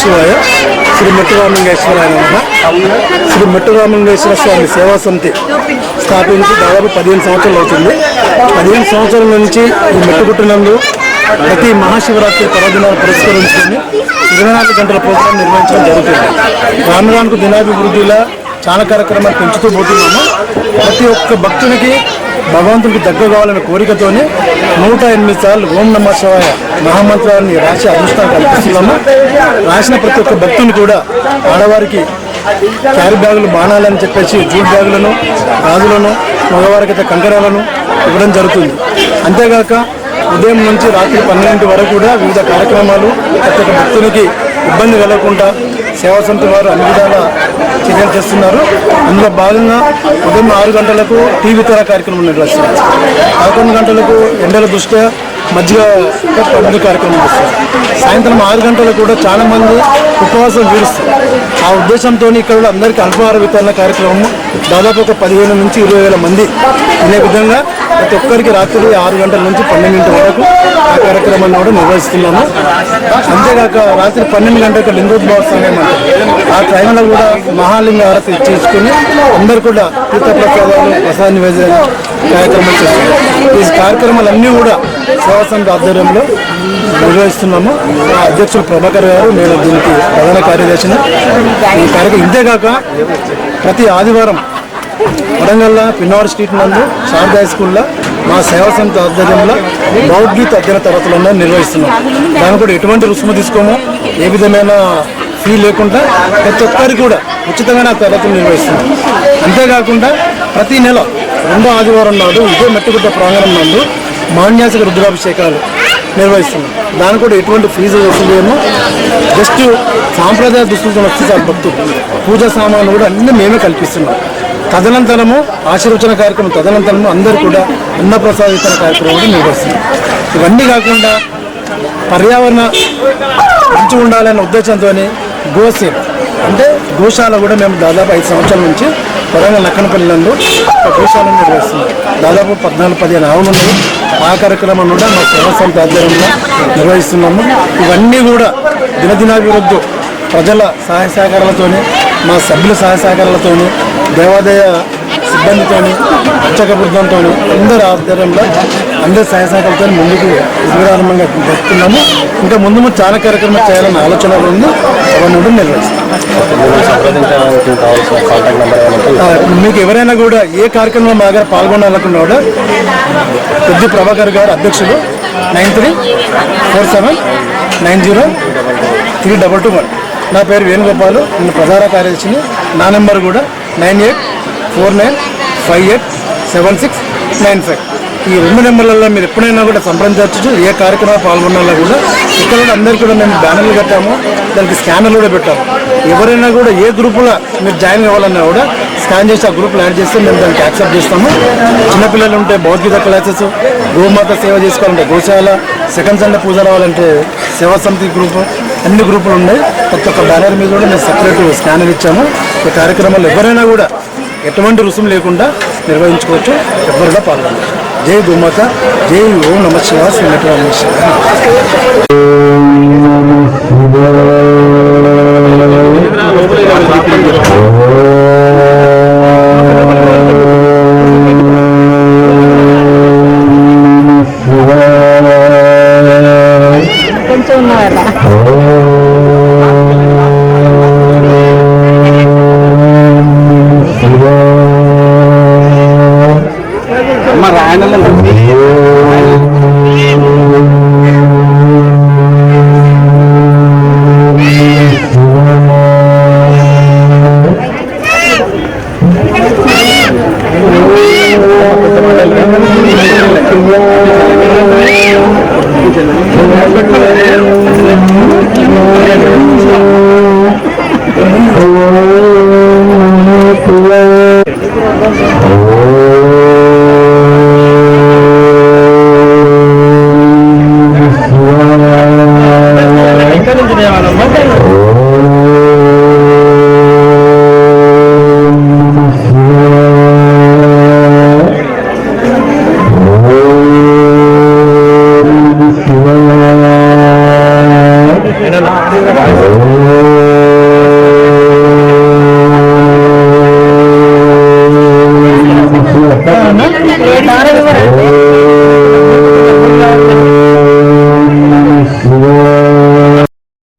శివాయ శ్రీ మెట్టురామలింగేశ్వరాయ శ్రీ మెట్టురామలింగేశ్వర స్వామి సేవా సమితి స్థాపించి దాదాపు పదిహేను సంవత్సరాలు అవుతుంది. పదిహేను సంవత్సరాల నుంచి ఈ మెట్టుగుట్టునందు ప్రతి మహాశివరాత్రి పర్వదినాలు పురస్కరించుకొని ఇరవై నాలుగు గంటల ప్రోగ్రాం నిర్వహించడం జరుగుతుంది. రాను రానుకు దినాభివృద్ధిలా చాలా కార్యక్రమాలు పెంచుతూ పోతున్నాము. ప్రతి ఒక్క భక్తునికి భగవంతుడికి దగ్గర కావాలనే కోరికతోనే నూట ఎనిమిది సార్లు ఓం నమ శివాయ మహామంత్రాన్ని రాసి అదృష్టం కల్పిస్తున్నాము. రాసిన ప్రతి ఒక్క భక్తుని కూడా ఆడవారికి క్యారీ బ్యాగులు బాణాలని చెప్పేసి జూట్ బ్యాగులను గాజులను మగవారికైతే కంకరాలను ఇవ్వడం జరుగుతుంది. అంతేగాక ఉదయం నుంచి రాత్రి పన్నెండింటి వరకు కూడా వివిధ కార్యక్రమాలు ప్రతి ఒక్క భక్తునికి ఇబ్బంది కలగకుండా సేవా సమితి వారు అన్ని విధాల చర్యలు చేస్తున్నారు. అందులో భాగంగా ఉదయం ఆరు గంటలకు టీవీ తర కార్యక్రమం నిర్వహిస్తున్నారు. పదకొండు గంటలకు ఎండల దృష్ట్యా మధ్య పండుగ కార్యక్రమం చేస్తారు సాయంత్రం ఆరు గంటలకు కూడా చాలా మంది ఉపవాసం వీరుస్తారు ఆ ఉద్దేశంతో ఇక్కడ అందరికీ అల్పాహార వితరణ కార్యక్రమం దాదాపు ఒక పదిహేను నుంచి ఇరవై వేల మంది. అనే విధంగా ప్రతి ఒక్కరికి రాత్రి ఆరు గంటల నుంచి పన్నెండింటి వరకు ఆ కార్యక్రమాన్ని కూడా నిర్వహిస్తున్నాము. అంతేకాక రాత్రి పన్నెండు గంటలకు లింగోద్భవ సమయం ఆ టైంలో కూడా మహాలింగ ఆరతి చేసుకుని అందరు కూడా తీర్థప్రసాదాలు ప్రసాద నివేదన కార్యక్రమాలు చేస్తున్నారు. ఈ కార్యక్రమాలన్నీ కూడా సేవా ఆధ్వర్యంలో నిర్వహిస్తున్నాము. మా అధ్యక్షుడు ప్రభాకర్ గారు నేను దీనికి ప్రధాన కార్యదర్శిని. ఈ కార్యక్రమం ఇంతేకాక ప్రతి ఆదివారం వరంగల్ పిన్నవారి స్ట్రీట్ నందు శారదా హై స్కూల్లో మా సేవా సమితి ఆధ్వర్యంలో భౌద్గీత అధ్యయన తరగతులను నిర్వహిస్తున్నాం. దాని కూడా ఎటువంటి రుసుము తీసుకోము. ఏ విధమైన ఫీ లేకుండా ప్రతి ఒక్కరికి కూడా ఉచితంగా నా తరగతులు నిర్వహిస్తున్నాం. అంతేకాకుండా ప్రతి నెల రెండో ఆదివారం నాడు ఇదే మెట్టుగుడ్డ ప్రాంగణం నందు మాన్యాసిక రుద్రాభిషేకాలు నిర్వహిస్తున్నాం. దాని కూడా ఎటువంటి ఫీజు వసూలేమో జస్ట్ సాంప్రదాయ దుస్తులతో వస్తే చాలు భక్తులు. పూజా సామాన్లు కూడా అన్నీ మేమే కల్పిస్తున్నాం. తదనంతరము ఆశీర్వచన కార్యక్రమం తదనంతరము అందరూ కూడా అన్నప్రసాద వితరణ కార్యక్రమం కూడా నిర్వహిస్తున్నాం ఇవన్నీ కాకుండా పర్యావరణ మంచిగా ఉండాలనే ఉద్దేశంతో గోసేవ అంటే గోశాల కూడా మేము దాదాపు ఐదు సంవత్సరాల నుంచి వరంగల్ నక్కనపల్లి నందు ఒక గోశాలను నిర్వహిస్తున్నాం. దాదాపు పద్నాలుగు పదిహేను ఆవులు ఉన్నాయి. ఆ కార్యక్రమం కూడా మా సేవా ఆధ్వర్యంలో నిర్వహిస్తున్నాము. ఇవన్నీ కూడా దినదినాభివృద్ధి ప్రజల సహాయ సహకారాలతోనే మా సభ్యుల సహాయ సహకారాలతోనే దేవాదాయ సిబ్బందితోని అర్చక బృందంతో అందరి ఆధ్వర్యంలో అందరి సహాయ సహకారాలతో ముందుకు విజయవంతంగా జరుపుతున్నాము ఇంకా ముందు ముందు చాలా కార్యక్రమాలు చేయాలన్న ఆలోచన ఉంది. అవన్నీ కూడా నిర్వహిస్తాం మీకు ఎవరైనా కూడా ఏ కార్యక్రమంలో మా దగ్గర పాల్గొనాలనుకున్నా కూడా పెద్ద ప్రభాకర్ గారు అధ్యక్షుడు nine three four seven nine zero three double two one. నా పేరు వేణుగోపాలు నేను ప్రధాన కార్యదర్శిని. నా నెంబర్ కూడా nine eight four nine five eight seven six nine five. ఈ రెండు నెంబర్లలో మీరు ఎప్పుడైనా కూడా సంప్రదించవచ్చు ఏ కార్యక్రమం పాల్గొన్నా కూడా ఇక్కడ అందరికీ కూడా మేము బ్యానర్లు కట్టాము దానికి స్కానర్లు కూడా పెట్టాము. ఎవరైనా కూడా ఏ గ్రూపులో మీరు జాయిన్ అవ్వాలన్నా కూడా స్కాన్ చేసి ఆ గ్రూప్లో యాడ్ చేస్తే మేము దానికి యాక్సెప్ట్ చేస్తాము. చిన్నపిల్లలు ఉంటే భగవద్గీత క్లాసెస్ గోమాత సేవ చేసుకోవాలంటే గోశాల సెకండ్ సండే పూజ రావాలంటే సేవా సమితి గ్రూపు అన్ని గ్రూపులు ఉన్నాయి. ప్రతి ఒక్క బ్యానర్ మీద కూడా మేము సపరేట్ స్కానర్ ఇచ్చాము. ఈ కార్యక్రమాలు ఎవరైనా కూడా ఎటువంటి రుసుము లేకుండా నిర్వహించుకోవచ్చు ఎవరుగా పాల్గొనవచ్చు జై గోమాత జై ఓం నమ శివ శ్రీ నటరామేశ్వర ಚಾನಲ್ താരം